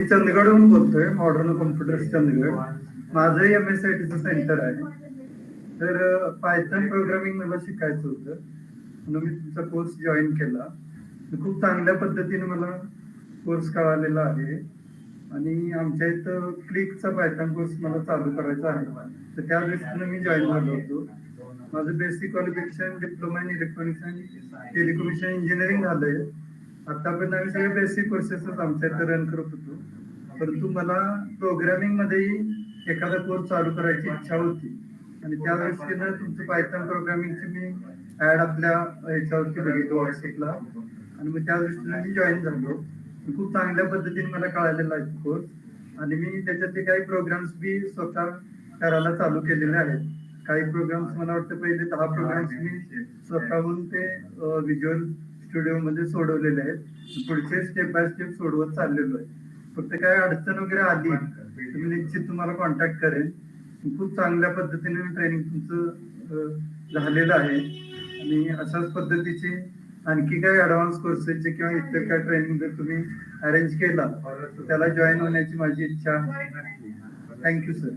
मी चंदगडहून बोलतोय modern computers Chandgad. माझं M S I टीचं सेंटर आहे. तर पायथन प्रोग्रामिंग मला शिकायचं होतं. म्हणून मी तुमचा कोर्स जॉईन केला. तर खूप चांगल्या पद्धतीने मला कोर्स कळालेला आहे. आणि आमच्या इथं क्लिकचा पायथन कोर्स मला चालू करायचा आहे. तर त्या दृष्टीने मी जॉईन झालो होतो. माझं basic qualification diploma in electronics आणि टेलिकम्युनिकेशन इंजिनिअरिंग झालंय. आतापर्यंत आम्ही सगळे बेसिक कोर्सेसच आमच्या इथे रन करत होतो. परंतु मला प्रोग्रामिंग मध्येही एखादा कोर्स चालू करायची इच्छा होती. आणि त्या दृष्टीनं तुमचं पायथन प्रोग्रामिंगची मी ऍड आपल्या ह्याच्यावरती बघितलं व्हॉट्सअपला आणि मग त्या दृष्टीने मी जॉईन झालो. खूप चांगल्या पद्धतीने मला कळालेला आहे कोर्स आणि मी त्याच्यातले काही प्रोग्राम्स बी स्वतः करायला चालू केलेले आहेत. काही प्रोग्राम्स मला वाटतं पहिले दहा प्रोग्राम्स मी स्वतःहून ते व्हिज्युअल स्टुडिओ मध्ये सोडवलेले आहेत. पुढचे स्टेप बाय स्टेप सोडवत चाललेलो आहे. फक्त काय अडचण वगैरे आली तर मी निश्चित तुम्हाला कॉन्टॅक्ट करेन. खूप चांगल्या पद्धतीने ट्रेनिंग तुमचं झालेलं आहे. आणि अशाच पद्धतीचे आणखी काही ऍडव्हान्स कोर्सेसचे किंवा इतर काय ट्रेनिंग जर तुम्ही अरेंज केला तर त्याला जॉईन होण्याची माझी इच्छा थँक्यू सर